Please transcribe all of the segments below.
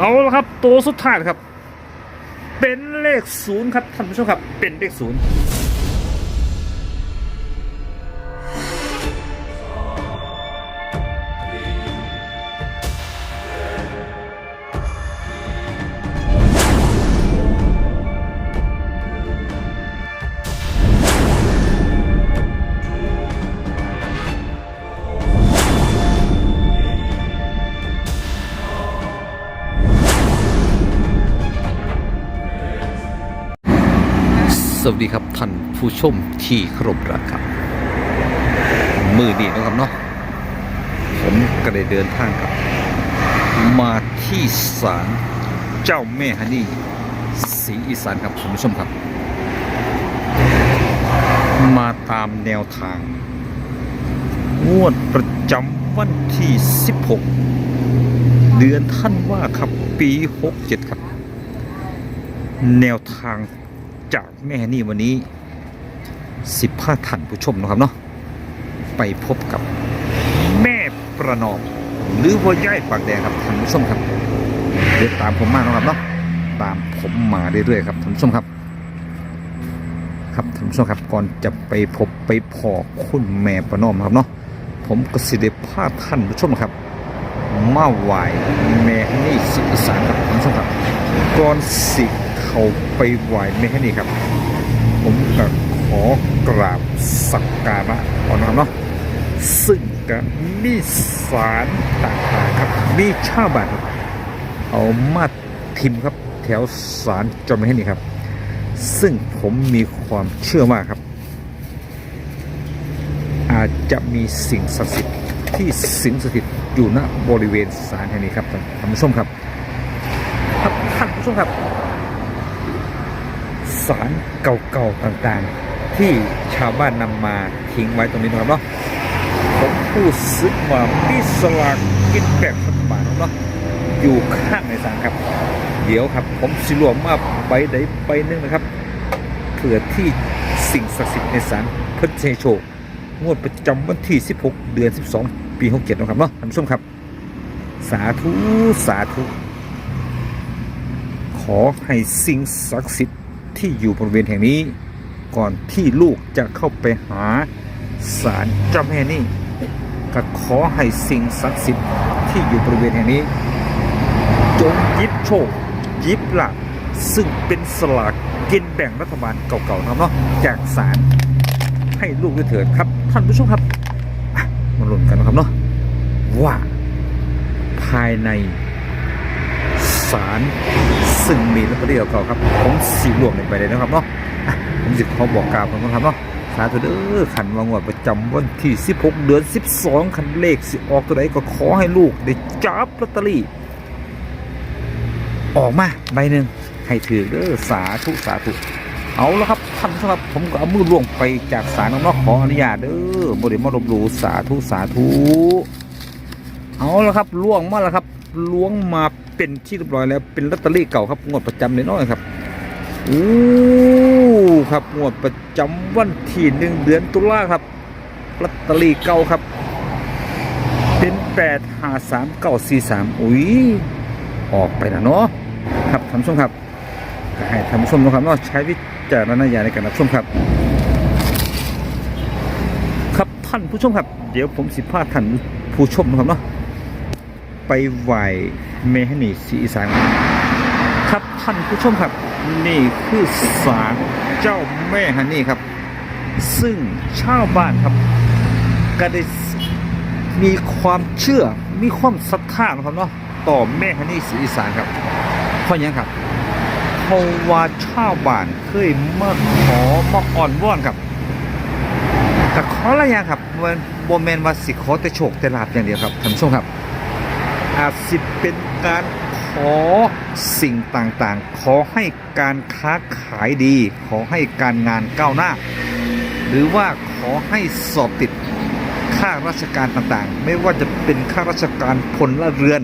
เอาละครับ ตัวสุดท้ายครับ เป็นเลขศูนย์ครับท่านผู้ชมครับ เป็นเลขศูนย์ วัสดีครับท่านผู้ชมที่ครพรักครับ มือดีนะครับเนาะผมก็ได้เดินทางครับ มาที่ศาลเจ้าแม่ฮันนี่ศรีอีสานครับคุณผู้ชมครับ มาตามแนวทาง งวดประจำวันที่ 16 เดือนท่านว่าครับปี 67 ครับ แนวทาง จากแม่นี่วันนี้สิบห้าท่านผู้ชมนะครับเนาะไปพบกับแม่ประนอมหรือว่าย่ายปากแดงครับท่านผู้ชมครับเดี๋ยวตามผมมานะครับเนาะตามผมมาเรื่อยๆครับท่านผู้ชมครับ ครับท่านผู้ชมครับก่อนจะไปพบไปพอคุณแม่ประนอมครับเนาะผมก็สิเดพาท่านผู้ชมครับมาไหวแม่นี่สิสานครับท่านผู้ชมครับก่อนสิ เขาไปไหวแม่ฮันนี่ครับ ผมก็ขอกราบสักการะก่อนนะเนาะซึ่งก็มีสารต่างๆครับมีชาบ้านครับเอามาทิมครับแถวสารจอมแม่ฮันนี่ครับ ซึ่งผมมีความเชื่อว่าครับ อาจจะมีสิ่งศักดิ์สิทธิ์ที่สิงสถิตอยู่ณบริเวณศาลแห่งนี้ครับท่านผู้ชมครับ ครับท่านผู้ชมครับ ศาลเก่าๆต่างๆ ที่ชาวบ้านนำมาทิ้งไว้ตรงนี้นะครับเนาะผมพูดซึกว่ามีสลากกินแบ่งรัฐบานะเนาะอยู่ข้างในศาลครับ เดี๋ยวครับ ผมสิรวมมาใบใดใบหนึงนะครับเผื่อที่สิ่งศักดิ์สิทธิ์ในศาลเพิ่นจะให้โชงวดประจำวันที่ 16 เดือน 12 ปี 67นะครับเนาะท่านผู้ชมครับ สาธุ สาธุ ขอให้สิ่งศักดิ์สิทธิ์ ที่อยู่บริเวณแห่งนี้ ก่อนที่ลูกจะเข้าไปหาศาลเจ้าแม่นี่ก็ขอให้สิ่งศักดิ์สิทธิ์ที่อยู่บริเวณแห่งนี้ จงยิบโชคยิบหลักซึ่งเป็นสลากกินแบ่งรัฐบาลเก่าๆนะครับเนาะจากศาลให้ลูกด้วยเถิดครับ ท่านผู้ชมครับมาลุ้นกันนะครับเนาะว่าภายในศาล ซึ่งมีลอตเตอรี่เก่าครับผมสีรวมลงไปเลยนะครับเนาะผมสิขอบอกกล่าวผมนะครับเนาะสาธุเด้อขันวางวดประจำวันที่ 16 เดือน 12 ขันเลขสิออกตัวไหนก็ขอให้ลูกได้จับลอตเตอรี่ ออกมาใบหนึ่งให้ถือเด้อสาธุสาธุเอาแล้วครับท่านผู้ชมครับผมก็เอามือล่วงไปจากศาลน้องนอกขออนุญาตเด้อบริมาลบหลูสาธุสาธุเอาแล้วครับล่วงมาแล้วครับล้วงมา เป็นที่เรียบร้อยแล้วเป็นลอตเตอรี่เก่าครับงวดประจำในน้อยครับอู้ครับงวดประจำวันที่หนึ่งเดือนตุลาครับลอตเตอรี่เก่าครับ เป็นแปดห้าสามเก้าสี่สามอุ้ยออกไปนะเนาะครับท่านผู้ชมครับก็ให้ท่านผู้ชมนะครับเนาะใช้วิจารณญาณในการรับชมครับ ครับท่านผู้ชมครับ เดี๋ยวผมสิพาท่านผู้ชมนะครับเนาะ ไปไหวเมฮันนีสีอีสานครับท่านผู้ชมครับ นี่คือศาลเจ้าแม่ฮันนี่ครับ ซึ่งชาวบ้านครับก็ได้มีความเชื่อมีความศรัทธาครับเนาะต่อแม่ฮันนี่สีอีสานครับเพราะยังครับเพราะว่าชาวบ้านเคยมาขอมาอ่อนว่อนครับแต่ขออะไรอย่างครับมันโบแมนว่าสิขอแต่โชคแต่ลาบอย่างเดียวครับท่านผู้ชมครับ อาจสิเป็นการขอสิ่งต่างๆ ขอให้การค้าขายดี ขอให้การงานก้าวหน้า หรือว่าขอให้สอบติดข้าราชการต่างๆ ไม่ว่าจะเป็นข้าราชการพลละเรือน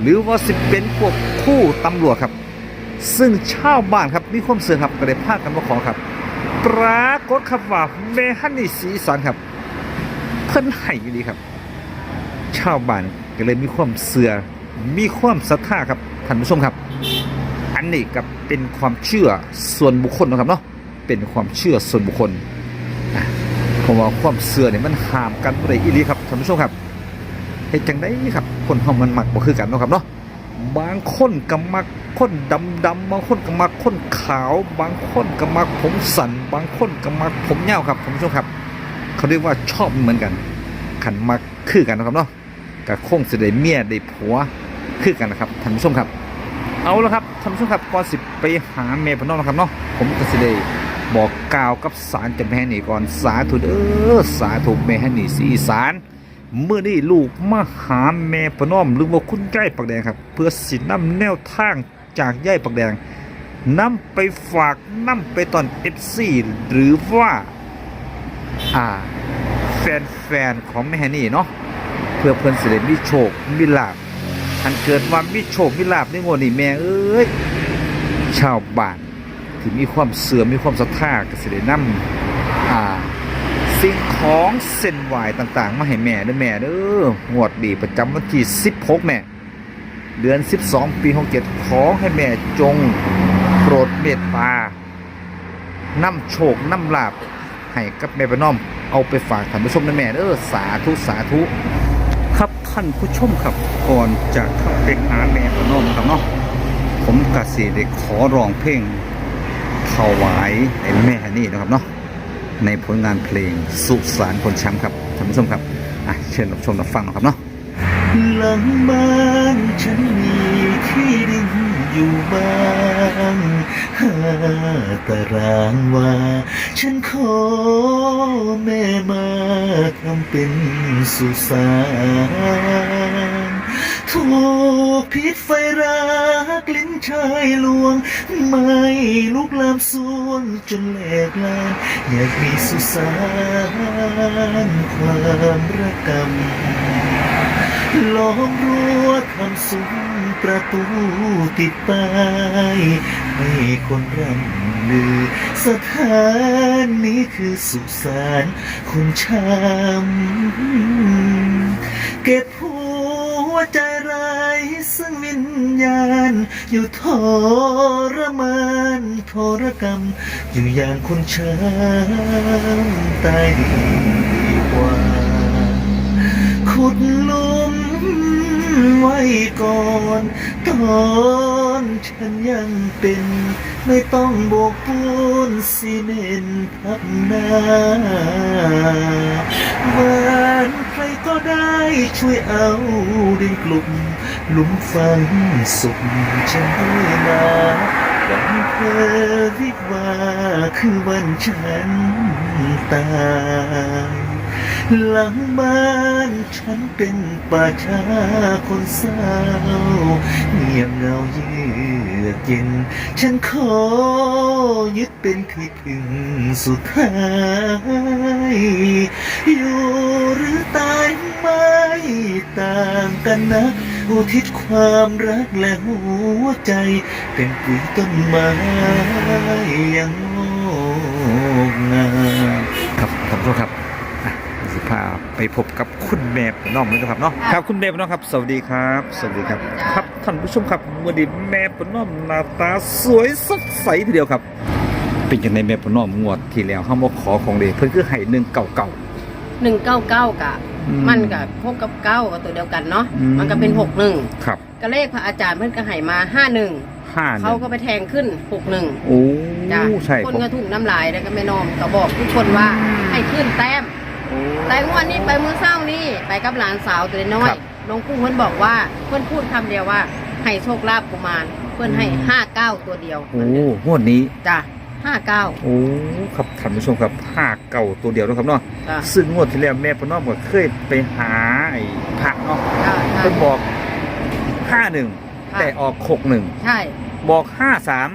หรือว่าสิเป็นพวกคู่ตำรวจครับ ซึ่งชาวบ้านครับมีความเสื่อครับก็ได้พากันมาขอครับ ปรากฏครับว่าเมฮันนี่สีสันครับเพิ่นให้ดีครับ ชาวบ้าน ก็เลยมีความเสื่อมีความศรัทธาครับท่านผู้ชมครับ อันนี้กับเป็นความเชื่อส่วนบุคคลนะครับเนาะเป็นความเชื่อส่วนบุคคลผมว่าความเชื่อเนี่ยมันห้ามกันบ่ได้อีลีครับท่านผู้ชมครับเฮ็ดจังได้ครับ คนเฮามันมักบ่คือกันเนาะครับเนาะบางคนก็มักคนดำดำบางคนก็มักคนขาว บางคนก็มักผมสันบางคนก็มักผมยาวครับท่านผู้ชมครับ เขาเรียกว่าชอบเหมือนกันขันมักคือกันนะครับเนาะ กับคงสิได้เมียได้ผัวคือกันนะครับท่านผู้ชมครับ เอาละครับท่านผู้ชมครับก่อนสิไปหาเมย์พนอนะครับเนาะผมก็สิได้บอกกล่าวกับสารจะแม่นี่ก่อนสาธุเด้อสาธุแม่ฮันนี่สีสารเมื่อนี้ลูกมาหาแม่พนอมหรือว่าคุณย่ายปักแดงครับ เพื่อสินำแนวทางจากย่ายปักแดงนำไปฝากนำไปตอนเอฟซีหรือว่า อ่า แฟนๆของแม่ฮันนี่เนาะ พื่อเพิ่นสิได้มีโชคมีลาภอันเกิดว่ามีโชคมีลาบในงวดนี้แม่เอ้ยชาวบ้านที่มีความเสื่อมมีความศรัทธาก็สิได้นำอ่าสิ่งของเส้นไหวต่างๆ มาให้แม่เด้อแม่เด้องวดดีประจำวันที่16แม่เดือน 12 ปี67ขอให้แม่จงโปรดเมตตานำโชคนำลาบให้กับแม่ประนอมเอาไปฝากท่านผู้ชมนะแม่เด้อสาธุสาธุ ครับท่านผู้ชมครับก่อนจะเข้าไปหาแม่พนมครับเนาะผมกสิได้ขอร้องเพลงถวายให้แม่นี่นะครับเนาะในผลงานเพลงสุสานคนช้ำครับท่านผู้ชมครับอะเชิญรับชมรับฟังนะครับเนาะหลังบ้านฉันมีที่ดิน อยู่บ้างห้าตารางวา ฉันขอแม่มาทำเป็นสุสานถูกพิษไฟรักลิ้นชายลวง ไม่ลุกลามส่วงจนแหลกลานอยากมีสุสานความระกำล้อมรั้วทำซุ้ ประตูติดป้ายให้คนร่ำลือ สถานนี้คือสุสานคุณช้ำเก็บหัวใจไร้ซึ่งวิญญาณ อยู่ทรมานทรกรรม อยู่อย่างคนช้ำตายดีกว่าขุดลุ ไว้ก่อนตอนฉันยังเป็น ไม่ต้องโบกปูนซีเมนต์ทับหน้าบ้านใครก็ได้ช่วยเอาดินกลุ่มหลุมฝังศพฉันด้วยนะวันเธอวิวาคือวันฉันตาย หลังบ้านฉันเป็นป่าช้าคนเศร้าเงียบเหงาเยือกเย็น ฉันขอยึดเป็นที่พึ่งสุดท้าย อยู่หรือตายไม่ต่างกันนะอุทิศความรักและหัวใจ เป็นปุ๋ยต้นไม้ยังงอกงามครับท่านผู้ชมครับ พาไปพบกับคุณแม่พนอมเลยนะครับเนาะครับคุณแม่พนอมครับ สวัสดีครับ สวัสดีครับ ครับท่านผู้ชมครับวันนี้แม่พนอมหน้าตาสวยสดใสทีเดียวครับ เป็นอย่างในแม่พนอมงวดที่แล้วห้ามขอของเดชเพื่อนคือให้หนึ่งเก่าเก่าหนึ่งเก้าเก้ากะอืมมันกับพกกับเก้ากับตัวเดียวกันเนาะอืมมันก็เป็นหกหนึ่งๆครับก็เลขพระอาจารย์เพิ่นก็ให้มาห้าหนึ่งห้าหเขานึ่งก็ไปแทงขึ้นหกหนึ่งโอ้จ้ะใช่คนผมก็ถูกน้ำลายแล้วก็ไม่นอมก็บอกทุกคนว่าให้ขึ้นแต้ม แต่งวันนี้ไปมื้อเช้านี่ไปกับหลานสาวตัวน้อยครับหลวงปู่เพิ่นบอกว่าเพิ่นพูดคำเดียวว่า ให้โชคลาภกุมารเพิ่นให้ห้าเก้าตัวเดียวโอ้งวดนี้จ้ะห้าเก้าโอ้ครับท่านผู้ชมครับห้าเก่าตัวเดียวนะครับเนาะจ้ะซึ่งงวดที่แล้วแม่พนอมก็เคยไปหาไอ้พระเนาะจ้ะใช่เพิ่นบอกห้าหนึ่งค่ะแต่ออกหกหนึ่งใช่บอกห้าสาม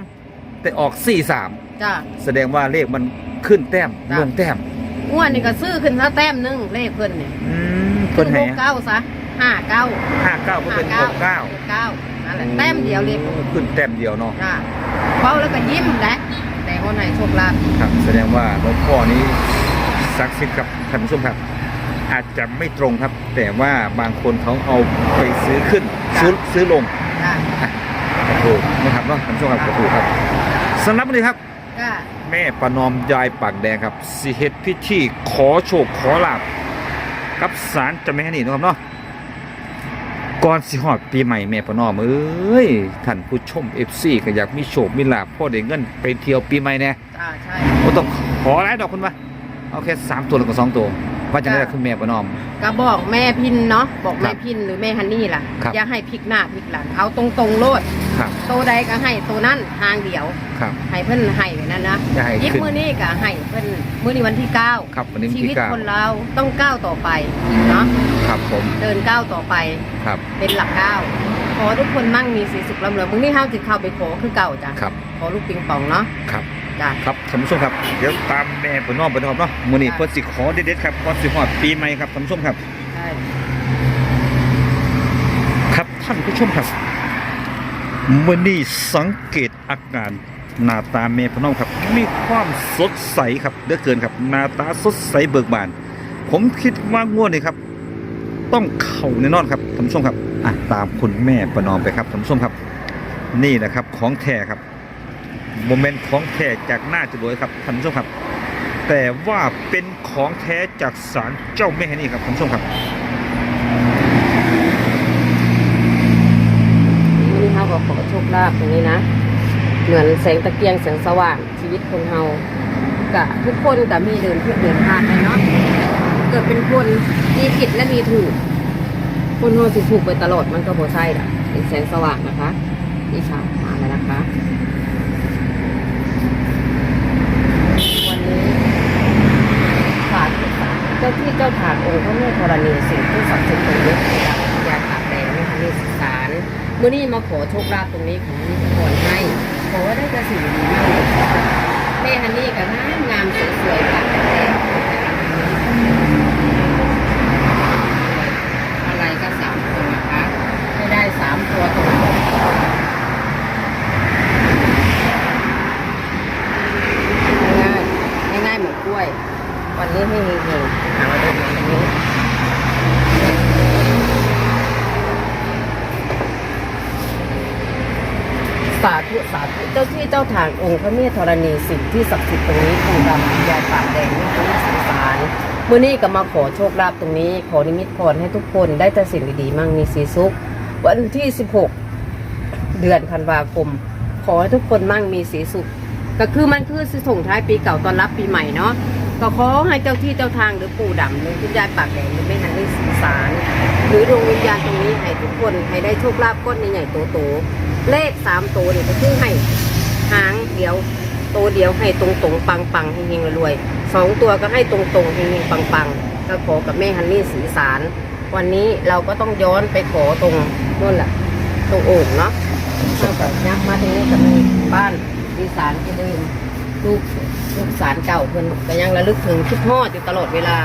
แต่ออกสี่สามจ้ะแสดงว่าเลขมันขึ้นแต้มจ้ะลงแต้ม งวดนี้ก็ซื้อขึ้นซะแต้มหนึงเลขเพิ่นเนี่ยอืมขึ้เพิ่นนให้หกเก้าซะห้าเก้าห้าเก้าก็เป็นหกเก้าหกเก้านั่นแหละแต้มเดียวเลยขึ้นแต้มเดียวเนาะจ้าเบ้าแล้วก็ยิ้มนะแต่คนไหนโชคลาภครับ แสดงว่าหลวงพ่อนี้ศักดิ์สิทธิ์ครับท่านผู้ชมครับ อาจจะไม่ตรงครับ แต่ว่าบางคนเขาเอาไปซื้อขึ้น ซื้อซื้อลง จ้าอะถูกนะครับเนาะท่านผู้ชมครับก็ถูกครับสำหรับวันนี้ครับก็ แม่ประนอมยายปากแดงครับสิเฮ็ดพิธีขอโชคขอลาบกับศาลเจ้าแม่นี่นะครับเนาะก่อนสิฮอดปีใหม่แม่ประนอมเอ้ยท่านผู้ชม FC ก็อยากมีโชคมีลาบพ่อได้เงินไปเที่ยวปีใหม่แน่อ่าใช่บ่ต้องขอหลายดอกคุณว่าเอาแค่สามตัวหรือก็สองตัว ว่าจะได้คุณแม่ประนอม ก็บอกแม่พินเนาะบอกแม่ครับพินหรือแม่ฮันนี่ล่ะ ครับอย่าให้พลิกหน้าพลิกหลังเอาตรงๆโลดครับโตใดก็ให้โตนั่นทางเดียวครับให้เพิ่นให้ไว้นั่นนะอย่าให้ยิบขึ้น มือนี้ก็ให้เพิ่นมือนี้วันที่เก้าครับวันนี้วันชีที่วิตเก้า คนเราต้องก้าวต่อไปเนาะครับผมเดินก้าวต่อไปครับเป็นหลักก้าวขอทุกคนมั่งมีสีสุขร่ำรวยมึงนี่ห้ามจิเข้าไปขอคือเก่าจ้ะครับขอลูกปิงปองเนาะครับ จ้ะ ครับท่านผู้ชมครับเดี๋ยวตามแม่ประนอมไปนะครับเนาะมื้อนี้ค่ะเพิ่นสิขอเด็ดๆครับก่อนสิฮอดปีใหม่ครับท่านผู้ชมครับ ใช่ครับท่านผู้ชมครับมื่อนี้สังเกตอาการหน้าตาเมพน้องครับ มีความสดใสครับเหลือเกินครับหน้าตาสดใสเบิกบาน ผมคิดว่างวดนี่ครับ ต้องเข่าแน่นอนครับท่านผู้ชมครับอะตามคุณแม่ประนอมไปครับท่านผู้ชมครับ นี่นะครับของแท้ครับ โมเมนต์ของแท้จากหน้าจรวยครับท่านผู้ชมครับ แต่ว่าเป็นของแท้จากศาลเจ้าแม่นี่ครับท่านผู้ชมครับนี้เฮาก็ขอโชคลาภตรงนี้นะ เหมือนแสงตะเกียงแสงสว่างชีวิตคนเฮากะทุกคนก็มีเดินเพื่อเดินผ่านไปเนาะเกิดเป็นคนมีผิดและมีถูก คนเฮาสิถูกไปตลอดมันก็โบใช่ละเป็นแสงสว่างนะคะนี่ค่ะมาแล้วนะคะ วันนี้ฝาก เจ้าที่เจ้าทางองค์พระแม่ธรณีสิ่งที่ศักดิ์สิทธิ์ตรงนี้นะครับยาขาดแดงนะคะนี่ศึกษารเมื่อนี้มาขอโชคลาภตรงนี้ของนี่ทุกคนให้ขอว่าได้แต่สิ่งดีมากเลยแม่ฮันนี่กับงามงามสวยๆปาแดงอะไรก็สามตัวนะคะไม่ได้สามตัวตรงง่ายๆง่ายเหมือนกล้วย วันนี้ให้เฮงๆหามาดูมาตรงนี้ สาธุสาธุเจ้า ที่เจ้าทางองค์พระเมธธรณีสิ่งที่ศักดิ์สิทธิ์ตรงนี้องค์ดำยายปากแดงนี่คือสื่อสารเมื่อนี้ก็มาขอโชคลาภตรงนี้ ขอนิมิตพรให้ทุกคนได้แต่สิ่งดีๆมั่งมีสีสุข วันที่ 16 เดือนธันวาคม ขอให้ทุกคนมั่งมีสีสุข ก็คือมันคือสิส่งท้ายปีเก่าตอนรับปีใหม่เนาะก็ขอให้เจ้าที่เจ้าทางหรือปู่ดำหรือคุณยายปากแดงหรือแม่ฮันนี่สื่อสารหรือดวงวิญญาณตรงนี้ให้ทุกคนให้ได้โชคลาภก้อนใหญ่ๆโตๆเลขสามตัวเนี่ยก็คือให้ หางเดียวตัวเดียวให้ตรงตรงๆปังปังๆเฮงๆรวยๆสองตัวก็ให้ตรงตรงๆเฮงๆปังปังๆก็ขอกับแม่ฮันนี่สีสาร วันนี้เราก็ต้องย้อนไปขอตรงนู่นแหละตรงโอ่งเนาะเราก็ยักมาตรงนี้กับบ้านดีสารที่เดิมลูกลูกสารเก่าเพิ่นก็ยังระลึกถึงคิดฮอดอยู่ตลอดเวลา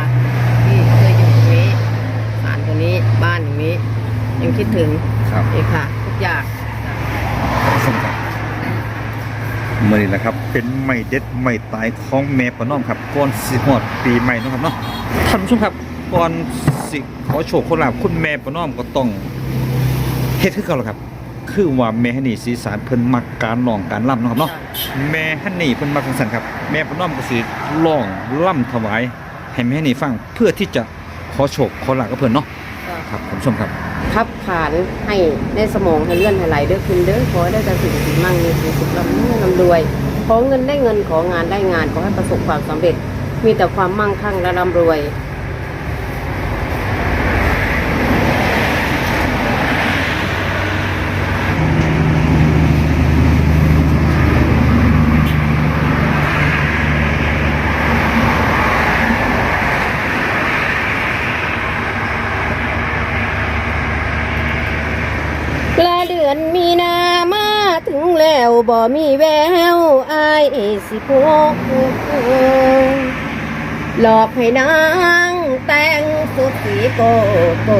ที่เคยอยู่ตรงนี้สารตรงนี้บ้านอย่างนี้ยังคิดถึงครับนี่ค่ะ ทุกอย่าง สมครับ มื่อนี้แหละครับ เป็นไม่เด็ดไม่ตายของแม่ประนอมครับก่อนสิฮอดปีใหม่นะครับเนาะท่านผู้ชมครับก่อนสิขอโชคขอลาบคุณแม่ประนอมก็ต้องเฮ็ดคือเก่าแหละครับ คือว่าแม่ฮันนี่สีสารเพิ่นมักการร้องการล่ำนะครับเนาะแม่ฮันนี่เพิ่นมักจังซั่นครับ แม่ประนอมก็สิร้องล่ำถวายให้แม่ฮันนี่ฟังเพื่อที่จะขอโชคขอลาบกับเพิ่นเนาะ ครับคุณผู้ชมครับ ทับขานให้ในสมองให้เลื่อนให้ไหลเด้อคุณเด้อขอให้ได้แต่สิ่งดีมั่งมีสิ่งสุขลำเนื้ลำรวย ขอเงินได้เงินของานได้งานขอให้ประสบความสำเร็จ มีแต่ความมั่งคั่งและร่ำรวย กลาเดือนมีนามาถึงแล้ว บ่มีแววอายสิพกหลอกให้นางแต่งสุดสีโกโก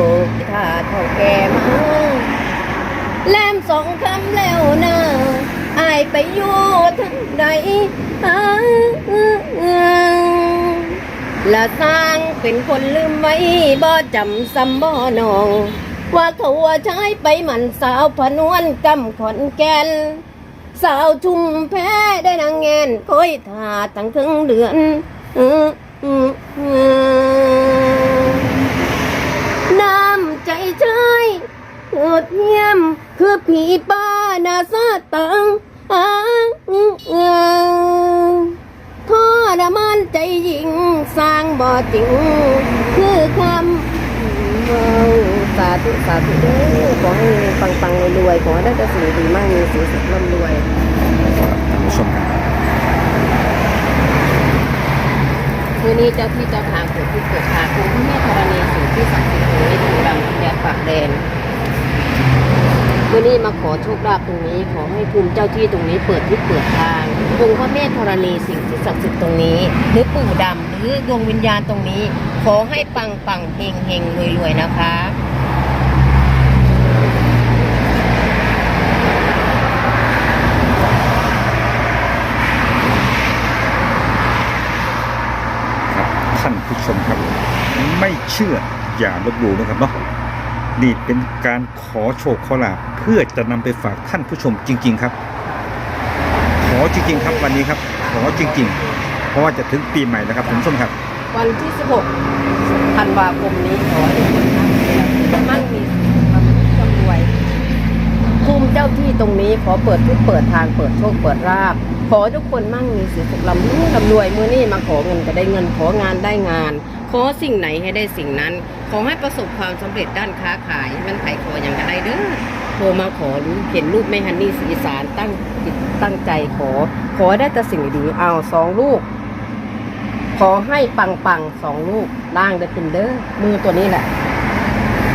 ถ้าเท่าแก่มาแลมสองคำแล้วนะอายไปอยู่ทั้งใดอ้างละสร้างเป็นคนลืมไว้บ่จำซ้ำบ่นอง ว่าเขาว่าใช้ไปมันสาวพนวนกำขอนแก่น สาวชุมแพ้ได้นางแงนคอยทาตั้งถึงเดือนเออเออเออน้ำใจชายโหดเยี่ยมคือผีป้านาซาตังอางเออทรมานใจหญิงสร้างบ่อจริงคือคำเมา สาธุสาธุเด้อขอให้ปังปังรวยขอให้ได้แต่สิ่งดีมากมีสีสุขร่ำรวยท่านผู้ชมครับคืนนี้เจ้าที่เจ้าทางเกิดที่เกิดทางคุณพระแม่ธรณีสิ่งที่ศักดิ์สิทธิ์ตรงนี้ถูกดำยาปากแดนคืนนี้มาขอโชคลาภตรงนี้ ขอให้ภูมิเจ้าที่ตรงนี้เปิดที่เปิดทางองค์พระแม่ธรณีสิ่งที่ศักดิ์สิทธิ์ตรงนี้ หรือปู่ดำหรือดวงวิญญาณตรงนี้ ขอให้ปังปังเฮงเฮงรวยรวยนะคะ ครับท่าน ผู้ชมครับ ไม่เชื่ออย่าลบหลู่นะครับเนาะนี่เป็นการขอโชคขอลาภเพื่อจะนำไปฝากท่านผู้ชมจริง ๆครับ ขอจริง ๆ ครับวันนี้ครับ ขอจริง ๆ เพราะว่าจะถึงปีใหม่แล้วครับท่านผู้ชมครับ วันที่ 16ธันวาคมนี้ขอให้ทุกคนมั่งมีความร่ำรวย ภูมิเจ้าที่ตรงนี้ขอเปิดที่เปิดทางเปิดโชคเปิดราบขอทุกคนมั่งมีสีสุขลำรวยลำรวยมือนี่มาขอเงินก็ได้เงินของานได้งาน ขอสิ่งไหนให้ได้สิ่งนั้น ขอให้ประสบความสำเร็จด้านค้าขายมันไขขออย่างได้เด้อโทรมาขอเห็นรูปแม่ฮันนี่สีสารตั้งจิตตั้งใจขอ ขอได้แต่สิ่งดีเอาสองลูกขอให้ปังปังสองลูกล่างได้เป็นเด้อมือตัวนี้แหละ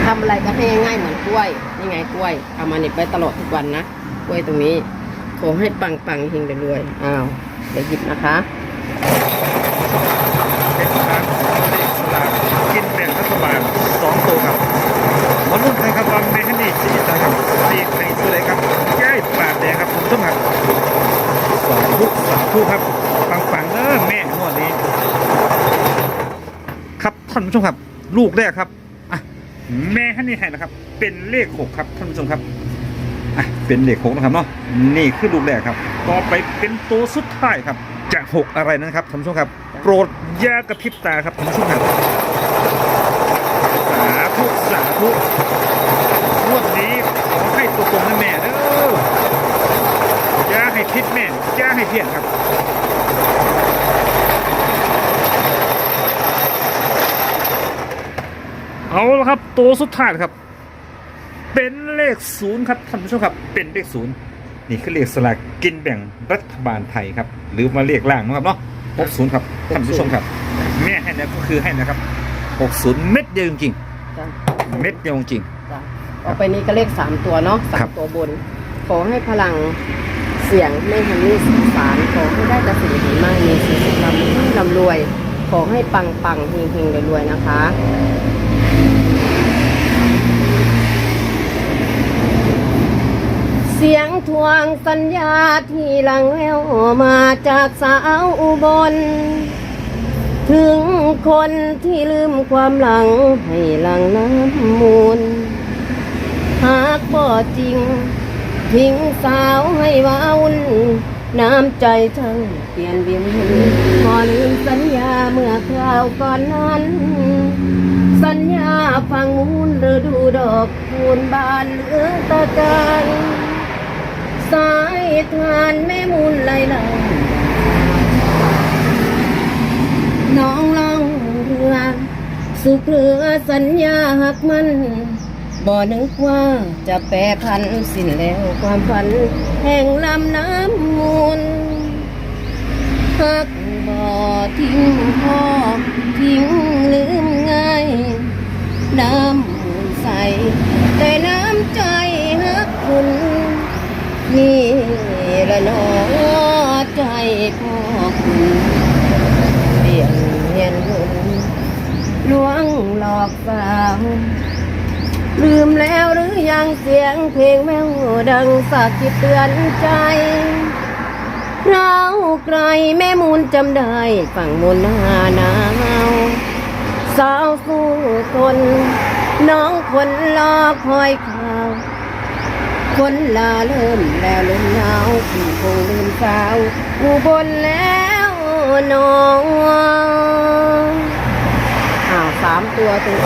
ทำอะไรก็ให้ง่ายๆเหมือนกล้วยนี่ไงกล้วยเอามาเน็บไว้ตลอดทุกวันนะกล้วยตรงนี้ขอให้ปังปังๆเฮงรวยๆอ้าวเดี๋ยวหยิบนะคะเป็นทางเลขสลากกินแบ่งรัฐบาลสองตัวครับมาลุ้นกันครับว่าเมฮันนี่สีสานครับเลขในตัวไหนครับย่ายปากแดงครับคุณผู้ชมครับสาธุสาธุครับปังๆเด้อแม่งวดนี้ ครับท่านผู้ชมครับ ลูกแรกครับ แม่ฮันนี่ให้นะครับ เป็นเลขหกครับท่านผู้ชมครับอะเป็นเลขหกนะครับเนาะนี่คือลูกแรกครับ ต่อไปเป็นตัวสุดท้ายครับ จะหกอะไรนั้นครับท่านผู้ชมครับ โปรดอย่ากระพริบตาครับท่านผู้ชมครับสาธุสาธุงวดนี้ขอให้ตัวตรงนะแม่เด้ออย่าให้ผิดแม่อย่าให้เพี้ยนครับ เอาละครับ ตัวสุดท้ายครับ เป็นเลขศูนย์ครับท่านผู้ชมครับ เป็นเลขศูนย์นี่คือเลขสลากกินแบ่งรัฐบาลไทยครับ หรือมาเลขล่างนะครับเนาะหกศูนย์ครับท่านผู้ชมครับแม่ให้นะก็คือให้นะครับหกศูนย์เม็ดเดียวจริงจ้ะๆเม็ดเดียวจริง จ้ะต่อไปนี้ก็เลขสามตัวเนาะครัสามบ ตัวบน ขอให้พลังเสียงแม่ฮันนี่สื่อสาร ขอให้ได้แต่สิ่งดีมากมีสีสุขลำลำรวย ขอให้ปังปังๆเฮงเฮงรวยๆนะคะ เสียงทวงสัญญาที่หลังแววมาจากสาวอุบล ถึงคนที่ลืมความหลังให้หลังน้ำมูล หากบ่จริง ทิ้งสาวให้วาวุ่นน้ำใจช่างเปลี่ยนเวียนพอลืมสัญญาเมื่อคราวก่อนนั้น สัญญาฟังมูลฤดูดอกคูณบานเหลือตะการ สายทานแม่มูลไหลไหลน้องล่องเรือสุขเรือสัญญาหักมัน บ่นึกว่าจะแปรพันสิ้นแล้วความฝัน แห่งลำน้ำมูลหักบ่ทิ้งพ่อทิ้งลืมง่ายน้ำใสแต่น้ำใจหักคุณ นี่ละหนอใจพ่อคุณเปลี่ยนเหียนหุ่นลวงหลอกสาวลืมแล้วหรือยังเสียงเพลงแมวดังสักกิดเตือนใจเราไกลแม่มูลจำได้ฝั่งมูลหน้าหนาวสาวสู้ทนน้องคนรอคอยข่า คนลาเริ่มแล้วลมหนาวพี่คงลืมสาวอุบลแล้วน้องอ้าวสามตัวตัว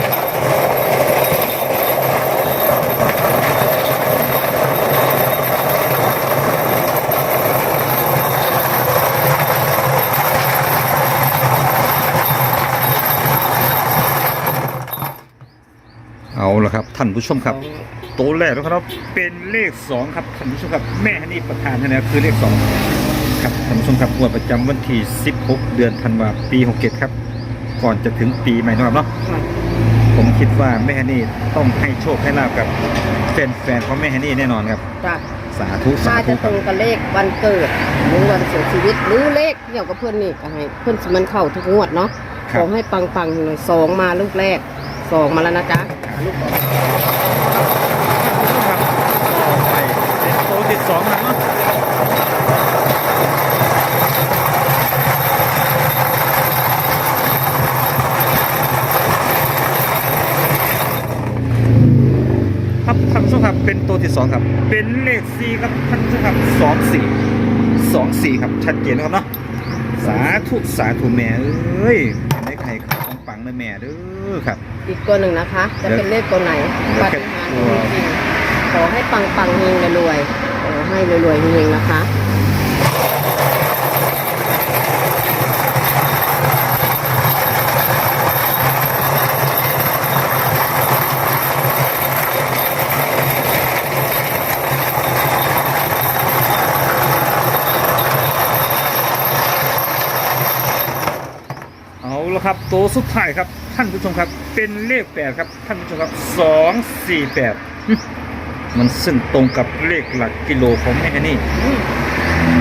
ละครับ ท่านผู้ชมครับ ตัวแรกนะครับเป็นเลขสองครับท่านผู้ชมครับ แม่ฮันนี่ประธานให้นะคือเลขสองครับท่านผู้ชมครับงวดประจำวันที่ 16 เดือนธันวาปี67ครับ ก่อนจะถึงปีใหม่นะครับเนาะผมคิดว่าแม่ฮันนี่ต้องให้โชคให้ลาบกับแฟนๆของแม่ฮันนี่แน่นอนครับจ้ะสาธุสาน่าธุจะคตรัรบงกับเลขวันเกิดหรือวันเสียชีวิตหรือเลขเกี่ยวกับเพื่อนนี่ก็ให้เพื่อนสิมันเข้าทุกงวดเนาะคขรับอให้ปังปังๆเลยสองมาลูกแรกสองมาแล้วนะจ๊ะ ลูกครับต่อไปเป็นตัวที่สองนะครับเนาะครับท่านผู้ชมครับเป็นตัวที่สองครับ เป็นเลขสี่ครับท่านผู้ชมครับสองสี่สองสี่ครับชัดเจนนะครับเนาะสาธุสาธุแม่เอ้ย นะแม่เด้อครับ อีกตัวหนึ่งนะคะ จะเป็นเลขตัวไหนเดี๋ยวปาแค่ฏิหาริย์จริงๆขอให้ปังปังๆเฮงรวยๆขอให้รวยๆเฮงๆนะคะ เอาละครับตัว สุดท้ายครับ ท่านผู้ชมครับ เป็นเลขแปดครับ ท่านผู้ชมครับสองสี่แปดมันซึ่งตรงกับเลขหลักกิโลของแม่ฮันนี่อืม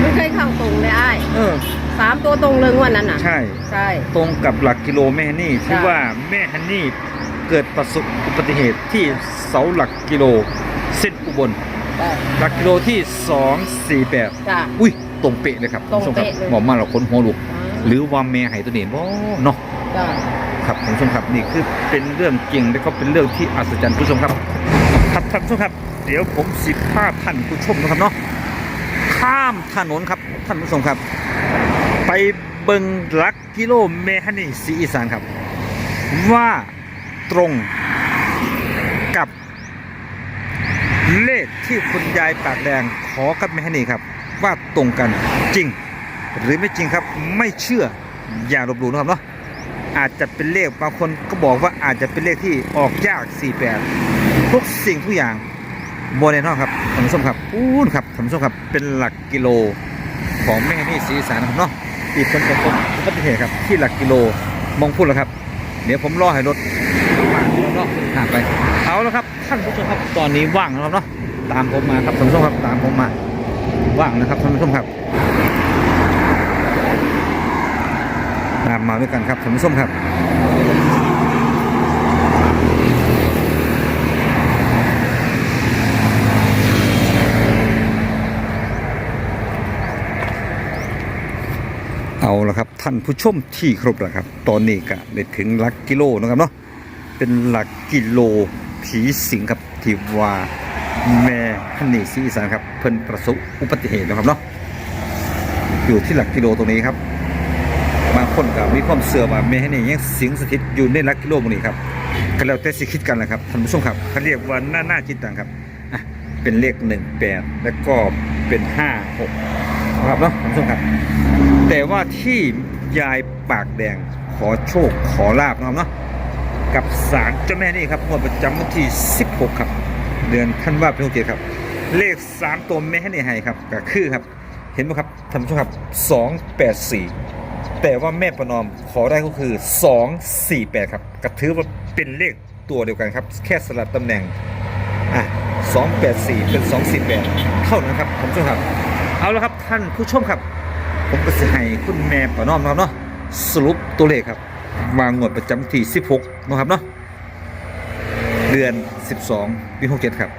ไม่เคยเข้าตรงเลยไอ้ายเออสามตัวตรงเลยงวันนั้นน่ะ ใช่ใช่ตรงกับหลักกิโลแม่ฮันนี่ที่ค่ะว่าแม่ฮันนี่เกิดประสบอุบัติเหตุที่เสาหลักกิโลเส้นอุบลใช่หลักกิโลที่สองสี่แปดจ้ะอุ้ยตรงเป๊ะเลยครับตรงท่านผู้ชมครับเป๊ะเลยหมอมาเราคนหัวลุกหรือว่าแม่ไห้ตัวนี้บ่เนาะ จ้ะครับท่านผู้ชมครับนี่คือเป็นเรื่องจริงและก็เป็นเรื่องที่อัศจรรย์คุณผู้ชมครับครับท่านผู้ชมครับ เดี๋ยวผมสิพาท่านผู้ชมนะครับเนาะข้ามถนนครับท่านผู้ชมครับ ไปเบิงลักกิโลเมฮันนี่สีอีสานครับ ว่าตรงกับเลขที่คุณยายปากแดงขอกับแม่ฮันนี่ครับ ว่าตรงกันจริง หรือไม่จริงครับไม่เชื่ออย่าลบหลู่นะครับเนาะ อาจจะเป็นเลขบางคนก็บอกว่าอาจจะเป็นเลขที่ออกยาก48 ทุกสิ่งทุกอย่างโมเดลนอกครับท่านผู้ชมครับอู้นครับท่านผู้ชมครับเป็นหลักกิโลของแม่นี่สีอีสานนะครับเนาะอีกคนประสบอุบัติเหตุครับที่หลักกิโลมองพูดแล้วครับ เดี๋ยวผมรอให้รถมาแล้วเนาะผ่านไปเอาแล้วครับท่านผู้ชมครับตอนนี้ว่างแล้วครับเนาะตามผมมาครับท่านผู้ชมครับตามผมมาว่างนะครับท่านผู้ชมครับ ตามมาด้วยกันครับท่านผู้ชมครับ เอาละครับท่านผู้ชมที่ครบแล้วครับ ตอนนี้ก็ได้ถึงหลักกิโลนะครับเนาะเป็นหลักกิโลผีสิงครับที่ว่าแม่ฮันนี่ซีสานครับเพิ่นประสบอุบัติเหตุนะครับเนาะอยู่ที่หลักกิโลตรงนี้ครับ บางคนก็มีความเสื่อว่าแม่ฮันนี่ยังสิงสถิตอยู่ในลักกิโลตรงนี้ครับก็แล้วแต่สิคิดกันแหละครับท่านผู้ชมครับเขาเรียกว่าหน้าหน้าจิตตังครับเป็นเลขหนึ่งแปดแล้วก็เป็นห้าหกนะครับเนาะท่านผู้ชมครับ แต่ว่าที่ยายปากแดงขอโชคขอลาบนะครับเนาะกับศาลเจ้าแม่นี่ครับงวดประจำวันที่ 16 ครับ เดือนท่านว่าเป็นโอเคครับ เลข 3 ตัวแม่นี่ให้ครับก็คือครับ เห็นไหมครับท่านผู้ชมครับ 284 แต่ว่าแม่ประนอมขอได้ก็คือ 248 ครับก็ถือว่าเป็นเลขตัวเดียวกันครับ แค่สลับตำแหน่งอะ284 เป็น 248 เท่านั้นครับผู้ชมครับ เอาละครับท่านผู้ชมครับ ผมก็จะให้คุณแม่ประนอมนะครับเนาะสรุปตัวเลขครับวางงวดประจำที่ 16นะครับเนาะเดือน 12ปี67 ครับ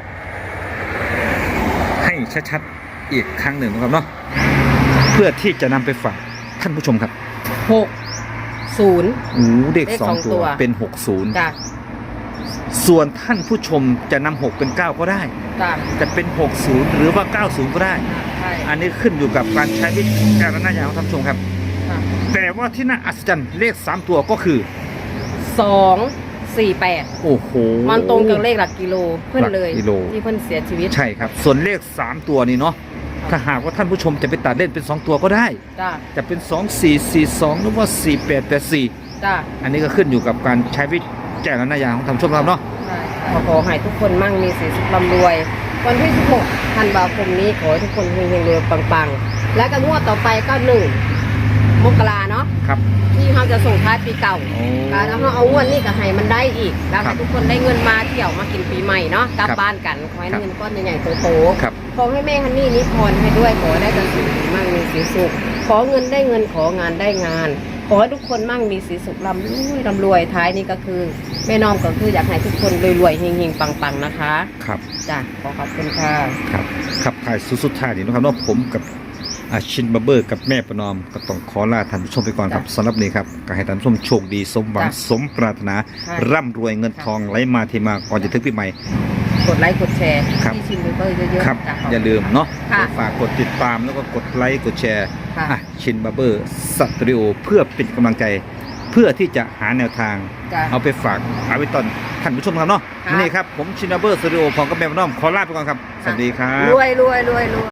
ให้ชัดๆอีกครั้งหนึ่งนะครับเนาะเพื่อที่จะนำไปฝากท่านผู้ชมครับ หกศูนย์ โอ้เด็กเลขสอสองงตัตัวว เป็น60จ้ะส่วนท่านผู้ชมจะนำ6เป็น9ก็ได้ จ้ะจะเป็น60หรือว่า90ก็ได้ ใช่อันนี้ขึ้นอยู่กับการใช้วิจารณญาณของท่านผู้ชมครับ ค่ะแต่ว่าที่น่าอัศจรรย์เลข3ตัวก็คือ สองสี่แปดโอ้โห มันตรงกับเลขหลักกิโลเพื่อนเลยหลักกิโล ที่เพื่อนเสียชีวิต ใช่ครับ ส่วนเลข 3 ตัวนี้เนาะ ถ้าหากว่าท่านผู้ชมจะไปตัดเล่นเป็น2ตัวก็ได้ จ้ะจะเป็น2 4 4 2หรือว่า4 8 8 4จ้ะอันนี้ก็ขึ้นอยู่กับการใช้วิจารณญาณของท่านผู้ชมครับเนาะใช่ขอขอให้ทุกคนมั่งมีสีสุขร่ำรวย วันที่ 16ธันวาคมนี้ขอให้ทุกคนเฮงๆรวยๆปังๆ และก็งวดต่อไปก็หนึ่ง มกราเนาะครับ ที่เขาจะส่งท้ายปีเก่าโอ้แล้วเขาเอางวดนี้ก็ให้มันได้อีก แล้วครัให้บทุกคนได้เงินมาเที่ยวมากินปีใหม่เนาะกลับครับบ้านกันขอให้ครับเงินก้อนใหญ่ๆโตครับๆขอให้แม่ฮันนี่นิพรให้ด้วยขอให้ได้แต่สิ่งดีมั่งมีสีสุขขอเงินได้เงินของานได้งานขอให้ทุกคนมั่งมีสีสุขร่ำรวยร่ำรวยท้ายนี่ก็คือแม่น้องก็คืออยากให้ทุกคนรวยๆเฮงๆปังๆนะคะ ครับจ้ะขอขอบคุณค่ะครับครับถ่ายสุดสุดท้ายนี่นะครับเนาะผมกับ อาชินบับเบอร์กับแม่ประนอมก็ต้องขอลาท่านผู้ชมไปก่อนครับสำหรับนี้ครับก็ให้ท่านผู้ชมโชคดีสมหวังจ้ะสมปรารถนาค่ะร่ำรวยเงินทองไหลมาเทมาก่อนจะถึงปีใหม่ กดไลค์กดแชร์ครับ ที่ชิมเบอร์เยอะๆครับจ้ะขบอย่าลืมเนาะค่ะ ฝากกดติดตามแล้วก็กดไลค์กดแชร์ค่ะอะชินบับเบอร์สตูดิโอเพื่อเป็นกำลังใจ เพื่อที่จะหาแนวทาง จ้ะ เอาไปฝากเอาไปตอนท่านผู้ชมครับเนาะค่ะนี่ครับ ผมชินบับเบอร์สตูดิโอพร้อมกับแม่ประนอมขอลาไปก่อนครับสวัสดีครับ รวยรวยรวยรวย